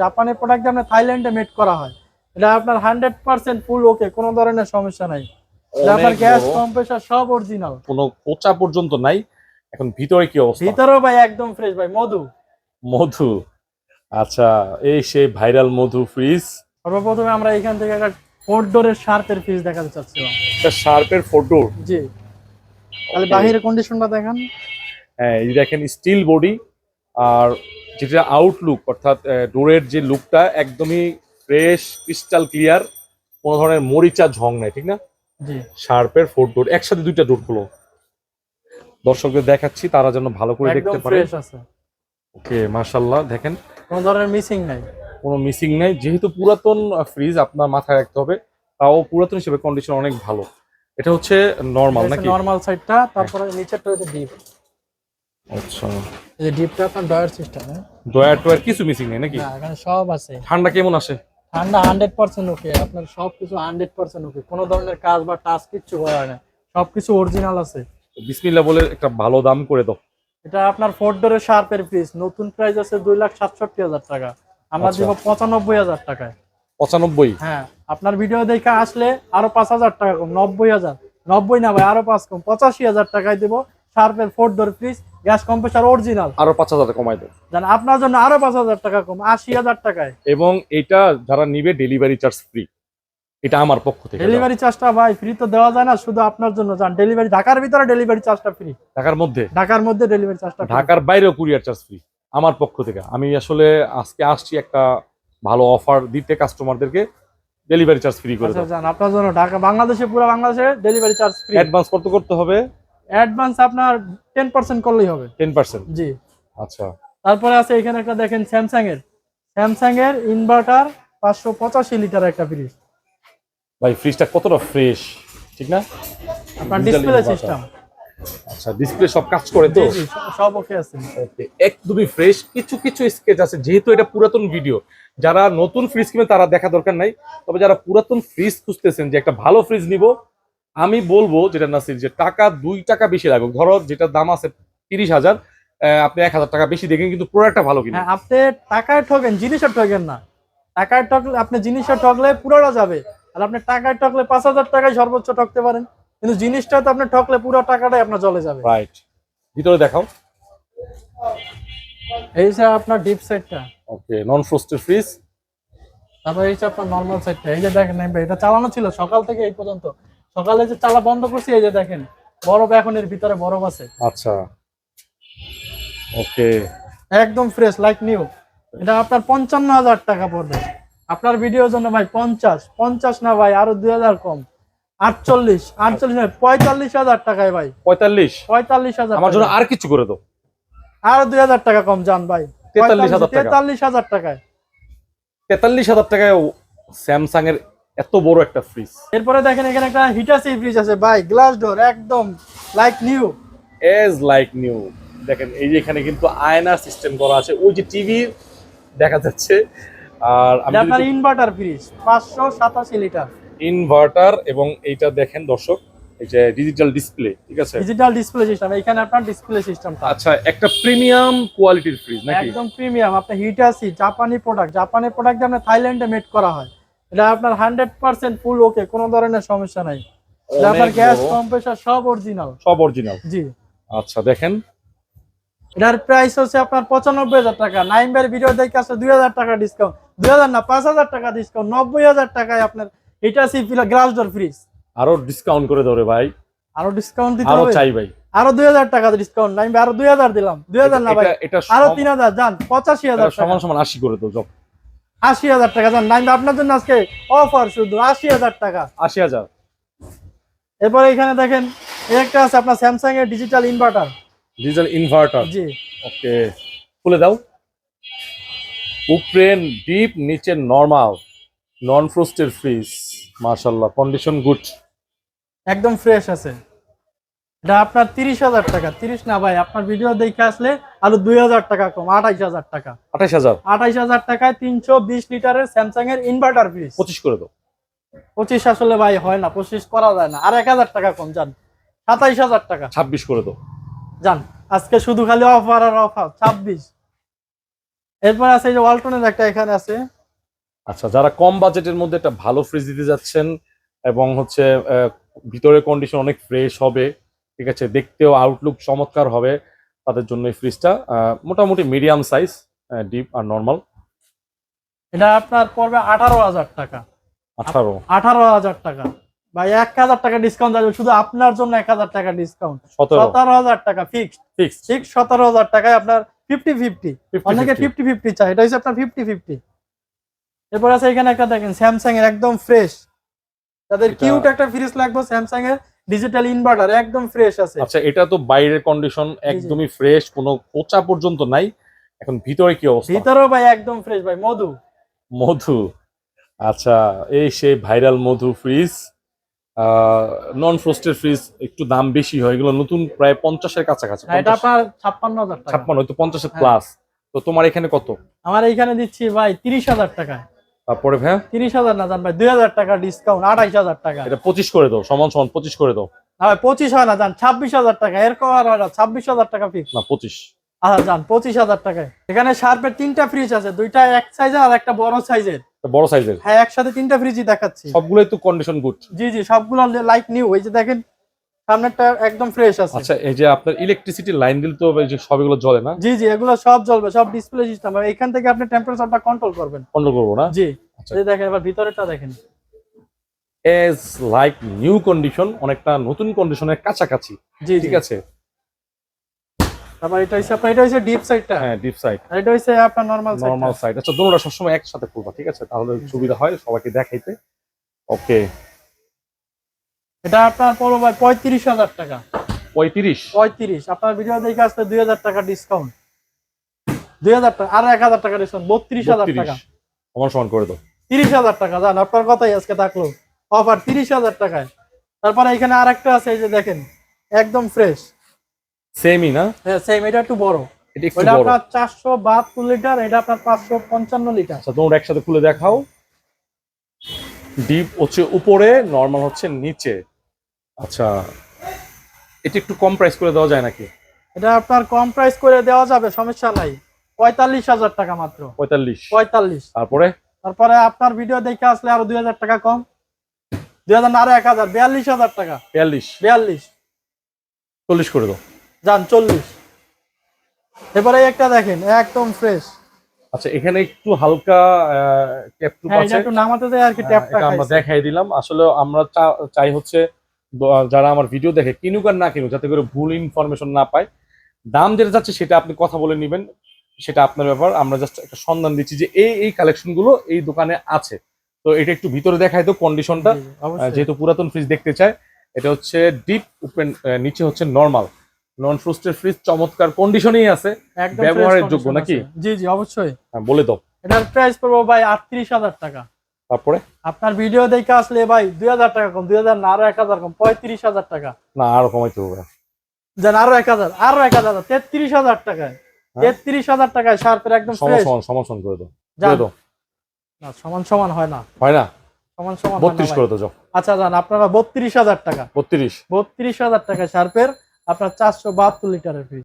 জাপানের প্রোডাক্ট আপনার থাইল্যান্ডে মেড করা হয়। এটা আপনার হান্ড্রেড পার্সেন্ট ফুল ওকে কোনো ধরনের সমস্যা নাই। আপনার গ্যাস কম্প্রেসার সব অরিজিনাল কোনো কোচা পর্যন্ত নাই। এখন ভিতরে কি অবস্থা? ভিতরেও ভাই একদম ফ্রেশ ভাই মধু। মধু। আচ্ছা এই সেই ভাইরাল মধু ফ্রিজ সর্বপ্রথমে আমরা এখান থেকে একটা ফোর ডোরের শার্পের পিস দেখাতে চাচ্ছিলাম। এটা শার্পের ফটো জি। তাহলে বাহিরের কন্ডিশনটা দেখেন। হ্যাঁ এই দেখেন স্টিল বডি আর যেটা আউটলুক অর্থাৎ ডোরের যে লুকটা একদমই ফ্রেশ ক্রিস্টাল ক্লিয়ার কোনো ধরনের মরিচা ঝং নাই ঠিক না? শার্পের ফোর ডোর একসাথে দুইটা ডোর খুলো। দর্শকদের দেখাচ্ছি তারা যেন ভালো করে দেখতে পারে। ওকে মাশাল্লাহ দেখেন। কোনো ধরনের মিসিং নাই। কোনো মিসিং নাই যেহেতু পুরাতন ফ্রিজ আপনার মাথায় রাখতে হবে তাও পুরাতন হিসেবে কন্ডিশন অনেক ভালো। এটা হচ্ছে নর্মাল নাকি? নর্মাল সাইডটা তারপরে নিচেরটা হচ্ছে ডিপ আচ্ছা। এই ডিপটা আপনার ডয়ার সিস্টেম দয়ার টয়ার কিছু মিসিং নেই নাকি? না এখানে সব আছে। ঠান্ডা কেমন আসে ঠান্ডা হান্ড্রেড পার্সেন্ট ওকে আপনার সব কিছু হান্ড্রেড পার্সেন্ট ওকে কোনো ধরনের কাজ বা টাচ কিচ্ছু করা হয় না। সব কিছু অরিজিনাল আছে। বিসমিল্লা বলে একটা ভালো দাম করে দাও। এটা আপনার ফোর ডোরের শার্পের পিস নতুন প্রাইস আছে দুই লাখ সাতষট্টি হাজার টাকা। আমরা আচ্ছা। দিব পঁচানব্বই হাজার টাকায়। পঁচানব্বই? হ্যাঁ আপনার ভিডিও দেখে আসলে আরও পাঁচ হাজার টাকা কম নব্বই হাজার। নব্বই না ভাই আরও পাঁচ কম পঁচাশি হাজার টাকায় দিব শার্পের four door fridge gas compressor original. আরও পাঁচ হাজার কমাই দাও জান আপনার জন্য আরও পাঁচ হাজার টাকা কম আশি হাজার টাকায়। এবং এটা যারা নিবে ডেলিভারি চার্জ ফ্রি এটা আমার পক্ষ থেকে ডেলিভারি চার্জটা ভাই ফ্রি তো দেওয়া যায় না শুধু আপনার জন্য। যান ডেলিভারি ঢাকার ভিতরে ডেলিভারি চার্জটা ফ্রি ঢাকার মধ্যে? ঢাকার মধ্যে ডেলিভারি চার্জটা ঢাকার বাইরেও কুরিয়ার চার্জ ফ্রি আমার পক্ষ থেকে। আমি আসলে আজকে আসছি একটা ভালো অফার দিতে কাস্টমারদেরকে ডেলিভারি চার্জ ফ্রি করে আচ্ছা দাও। যান আপনার জন্য ঢাকা বাংলাদেশে পুরো বাংলাদেশে ডেলিভারি চার্জ ফ্রি অ্যাডভান্স কত করতে হবে? অ্যাডভান্স আপনার টেন পার্সেন্ট করলেই হবে। টেন পার্সেন্ট জি। আচ্ছা। তারপরে আছে এখানে একটা দেখেন স্যামসাং এর। স্যামসাং এর ইনভার্টার পাঁচশো পঁচাশি লিটার একটা ফ্রিজ ভাই ফ্রিজটা কতটা ফ্রেশ ঠিক না? আপনার ডিসপ্লে। সিস্টেম আচ্ছা ডিসপ্লে সব কাজ করে তো? সব- ওকে আছে। Okay, একদমই ফ্রেশ কিছু কিছু স্কেচ আছে যেহেতু এটা পুরাতন ভিডিও যারা নতুন ফ্রিজ কিনবে তারা দেখা দরকার নাই। তবে যারা পুরাতন ফ্রিজ খুঁজতেছেন যে একটা ভালো ফ্রিজ নিব আমি বলব যেটা নাসির যে টাকা দুই টাকা বেশি লাগবে। ধরো যেটা দাম আছে তিরিশ হাজার আপনি এক হাজার টাকা বেশি দেখেন কিন্তু প্রোডাক্টটা ভালো কিনা। হ্যাঁ আপনি টাকায় ঠকেন জিনিসের ঠকেন না। টাকায় ঠকলে আপনি জিনিসে ঠকলে পুরোটা যাবে। আর আপনি টাকায় ঠকলে পাঁচ হাজার টাকায় সর্বোচ্চ ঠকতে পারেন। কিন্তু জিনিসটা তো আপনি ঠকলে পুরো টাকাটাই আপনার চলে যাবে। রাইট ভিতরে দেখাও। এই যে আপনার ডিপ সাইডটা ওকে নন ফ্রোস্টেড ফ্রিজ তারপর এই যে আপনার নর্মাল সাইডটা এই যে দেখেন ভাই, এটা চালানো ছিল সকাল থেকে এই পর্যন্ত। সকালে যে চালা বন্ধ করছি এই যে দেখেন বরফ এখন এর ভিতরে বরফ আছে। আচ্ছা। ওকে। একদম ফ্রেশ লাইক নিউ এটা আপনার পঞ্চান্ন হাজার টাকা পড়বে। আপনার ভিডিওর জন্য ভাই পঞ্চাশ পঞ্চাশ না ভাই আরও দুই হাজার কম। আটচল্লিশ আটচল্লিশ নয় পঁয়তাল্লিশ হাজার টাকায় ভাই। পঁয়তাল্লিশ? পঁয়তাল্লিশ হাজার আমার জন্য আর কিছু করে দাও। আরও দুই হাজার টাকা কম যান ভাই। 43,000 টাকা। তেতাল্লিশ হাজার টাকায়। তেতাল্লিশ হাজার টাকায় স্যামসাং এর এত বড় একটা ফ্রিজ এরপরে দেখেন এখানে একটা হিটাসি ফ্রিজ আছে ভাই গ্লাস ডোর একদম like new as like new দেখেন এই যে এখানে কিন্তু আয়না সিস্টেম করা আছে। ওই যে টিভি দেখা যাচ্ছে। আর আমি আপনার ইনভার্টার ফ্রিজ পাঁচশো সাতাশি লিটার ইনভার্টার এবং এইটা দেখেন দর্শক এই যে ডিজিটাল ডিসপ্লে ঠিক আছে? ডিজিটাল ডিসপ্লে সিস্টেম এখানে আপনার ডিসপ্লে সিস্টেমটা আচ্ছা একটা প্রিমিয়াম কোয়ালিটির ফ্রিজ নাকি? একদম প্রিমিয়াম আপনার হিটাসি জাপানি প্রোডাক্ট জাপানি প্রোডাক্ট আপনার থাইল্যান্ডে মেড করা হয়। এটা আপনার হান্ড্রেড পার্সেন্ট ফুল ওকে কোনো ধরনের সমস্যা নাই। আপনার গ্যাস কম্প্রেসার সব অরিজিনাল সব অরিজিনাল জি। আচ্ছা দেখেন। এটার প্রাইস হচ্ছে আপনার পঁচানব্বই হাজার টাকা। নাইমবার ভিডিও দেখে আসলে দুই হাজার টাকা ডিসকাউন্ট দুই হাজার না পাঁচ হাজার টাকা ডিসকাউন্ট নব্বই হাজার টাকায় আপনার হিটাসি গ্লাস ডোর ফ্রিজ আরও ডিসকাউন্ট করে ধরে ভাই। আরও ডিসকাউন্ট দিতে আরও হবে? চাই ভাই। আরও দুই হাজার টাকা ডিসকাউন্ট নাইমবে আরও দুই হাজার দিলাম। দুই হাজার না ভাই। এটা এটা আরও সম- তিন হাজার যান পঁচাশি হাজার টাকা। সমান সমান আশি করে দাও আশি হাজার টাকা যান। নাইমবে আপনার জন্য আজকে অফার শুধু আশি হাজার টাকা। আশি হাজার। এরপরে এখানে দেখেন একটা আছে আপনার স্যামসাং এর ডিজিটাল ইনভার্টার ডিজিটাল ইনভার্টার জি। ওকে খুলে দাও। উপরে ডিপ নিচে নর্মাল নন ফ্রোস্টেড ফ্রিজ মাশাল্লাহ কন্ডিশন গুড একদম ফ্রেশ আছে। এটা আপনার তিরিশ হাজার টাকা। তিরিশ না ভাই আপনার ভিডিও দেখে আসলে আরও দুই হাজার টাকা কম আঠাইশ হাজার টাকা। আঠাশ হাজার? আঠাইশ হাজার টাকায় তিনশো বিশ লিটারের স্যামসাং এর ইনভার্টার ফ্রিজ পঁচিশ করে দাও। পঁচিশ আসলে ভাই হয় না পঁচিশ করা যায় না। আর এক হাজার টাকা কম যান। সাতাইশ হাজার টাকা। ছাব্বিশ করে দাও। যান আজকে শুধু খালি অফার আর অফার ছাব্বিশ। এরপর আছে যে ওয়ালটনের একটা এখানে আছে। আচ্ছা যারা কম বাজেটের মধ্যে একটা ভালো ফ্রিজ দিতে যাচ্ছেন এবং হচ্ছে আহ, ভিতরের কন্ডিশন অনেক ফ্রেশ হবে ঠিক আছে দেখতেও আউটলুক চমৎকার হবে তাদের জন্য এই ফ্রিজটা মোটামুটি মিডিয়াম সাইজ ডিপ আর নর্মাল এটা আপনার পড়বে আঠারো হাজার টাকা। আঠারো। আঠারো হাজার টাকা। ভাই এক হাজার টাকা ডিসকাউন্ট যাবে শুধু আপনার জন্য এক হাজার টাকা ডিসকাউন্ট সতেরো। হাজার টাকা ফিক্সড ফিক্স ঠিক সতেরো হাজার টাকায় আপনার ফিফটি ফিফটি অনেকে ফিফটি ফিফটি চায় এটা হচ্ছে আপনার ফিফটি ফিফটি এরপর আছে এখানে একটা দেখেন স্যামসাং এর একদম ফ্রেশ তাদের কিউট একটা ফ্রিজ লাগবে স্যামসাং এর ডিজিটাল ইনভার্টার একদম ফ্রেশ আছে। আচ্ছা এটা তো বাইরের কন্ডিশন একদমই ফ্রেশ কোনো কোচা পর্যন্ত নাই। এখন ভিতরে কি অবস্থা? ভিতরেও ভাই একদম ফ্রেশ ভাই মধু। মধু। আচ্ছা এই সেই ভাইরাল মধু ফ্রিজ নন ফ্রোস্টেড ফ্রিজ একটু দাম বেশি হয় এগুলো নতুন প্রায় পঞ্চাশের কাছাকাছি আর এটা আপনার ছাপ্পান্ন হাজার টাকা। ছাপ্পান্ন হয়তো পঞ্চাশের হ্যাঁ। প্লাস তো তোমার এখানে কত? আমার এইখানে দিচ্ছি ভাই তিরিশ হাজার টাকায় তারপরে ভাই? তিরিশ হাজার না জান ভাই দুই হাজার টাকা ডিসকাউন্ট আঠাইশ হাজার টাকা। এটা পঁচিশ করে দাও সমান সমান পঁচিশ করে দাও। ভাই পঁচিশ হয় না জান ছাব্বিশ হাজার টাকা এরকম আর হয় না ছাব্বিশ হাজার টাকা ফিক্স না পঁচিশ। আচ্ছা যান পঁচিশ হাজার টাকায়। এখানে শার্পের তিনটা ফ্রিজ আছে দুইটা এক সাইজের আর একটা বড় সাইজের বড় সাইজের হ্যাঁ একসাথে তিনটা ফ্রিজই দেখাচ্ছি। সবগুলোই তো কন্ডিশন গুড জি জি সবগুলো লাইক নিউ ওই যে দেখেন সামনেরটা একদম ফ্রেশ আছে। আচ্ছা এই যে আপনার ইলেকট্রিসিটি লাইন দিলে তো এই যে সবগুলো জ্বলে না? জি জি এগুলো সব জ্বলবে সব ডিসপ্লে সিস্টেম এখান থেকে আপনি টেম্পারেচারটা কন্ট্রোল করবেন। কন্ট্রোল করব না? জি। আচ্ছা। এই দেখেন এবার ভিতরেটা দেখেন। এজ লাইক নিউ কন্ডিশন অনেকটা নতুন কন্ডিশনের কাছাকাছি। জি ঠিক আছে? এটা আপনার এটা ডিপ সাইডটা হ্যাঁ ডিপ সাইড আর এটা আপনার নরমাল নর্মাল সাইড আচ্ছা দুটোটা সবসময় একসাথে করবা ঠিক আছে? তাহলে সুবিধা হয় সবাইকে দেখাইতে। ওকে এটা আপনার পড়ো ভাই পঁয়ত্রিশ হাজার টাকা। পঁয়ত্রিশ? পঁয়ত্রিশ। আপনার ভিডিও দেখে আসলে দুই হাজার টাকা ডিসকাউন্ট দুই হাজার টাকা আর এক হাজার টাকা ডিসকাউন্ট বত্রিশ হাজার টাকা। সমান সমান করে দাও। তিরিশ হাজার টাকা জান আপনার কথাই আজকে থাকল। অফার তিরিশ হাজার টাকায়। তারপরে এখানে আর একটা আছে এই যে দেখেন একদম ফ্রেশ সেমই না? হ্যাঁ সেম এটা একটু বড়। এটা আপনার চারশো বাহাত্তর লিটার এটা আপনার পাঁচশো পঞ্চান্ন লিটার আচ্ছা তোমরা একসাথে খুলে দেখাও। ডিপ হচ্ছে উপরে নর্মাল হচ্ছে নিচে। আচ্ছা এটা একটু কম প্রাইস করে দেওয়া যায় নাকি? এটা আপনার কম প্রাইস করে দেওয়া যাবে সমস্যা নাই। পঁয়তাল্লিশ হাজার টাকা মাত্র। পঁয়তাল্লিশ। পঁয়তাল্লিশ। তারপরে? তারপরে আপনার ভিডিও দেখে আসলে আরও দুই হাজার টাকা কম। দুই হাজার না আরও এক হাজার বিয়াল্লিশ হাজার টাকা। বিয়াল্লিশ। বিয়াল্লিশ। চল্লিশ করে দাও। যান চল্লিশ। এবারে একটা দেখেন একদম ফ্রেশ আচ্ছা এখানে একটু হালকা ট্যাপ টুপ আছে। একটু নামাতে দেয় আর কি ট্যাপটা আমরা দেখাই দিলাম। আসলে আমরা চাই হচ্ছে যারা আমার ভিডিও দেখে কিনুক আর না কিনুক যাতে করে ভুল ইনফরমেশন না পায় দাম যেটা যাচ্ছে সেটা আপনি কথা বলে নেবেন সেটা আপনার ব্যাপার। আমরা জাস্ট একটা সন্ধান দিচ্ছি যে এই এই কালেকশনগুলো এই দোকানে আছে। তো এটা একটু ভিতরে দেখাই তো কন্ডিশনটা যেহেতু পুরাতন ফ্রিজ দেখতে চায় এটা হচ্ছে ডিপ ওপেন নিচে হচ্ছে নর্মাল নন ফ্রোস্টেড ফ্রিজ চমৎকার কন্ডিশনেই আছে। ব্যবহারের যোগ্য নাকি? জি জি অবশ্যই। হ্যাঁ, বলে দাও। এটার প্রাইস পড়ব ভাই আটত্রিশ হাজার টাকা। তারপরে? আপনার ভিডিও দেখে আসলে ভাই দুই হাজার টাকা কম দুই হাজার না আরও এক হাজার কম পঁয়ত্রিশ হাজার টাকা। না আরও কমাইতে হবে। দেন আরও এক হাজার আরও এক হাজার তেত্রিশ হাজার টাকায়। হ্যাঁ? তেত্রিশ হাজার টাকায় শার্পের একদম সমান সমান করে দাও যান। দাও। না সমান সমান হয় না। হয় না? সমান সমান বত্রিশ করে দাও আচ্ছা যান আপনারা বত্রিশ হাজার টাকা। বত্রিশ। বত্রিশ হাজার টাকা শার্পের আপনার চারশো বাহাত্তর লিটারের ফ্রিজ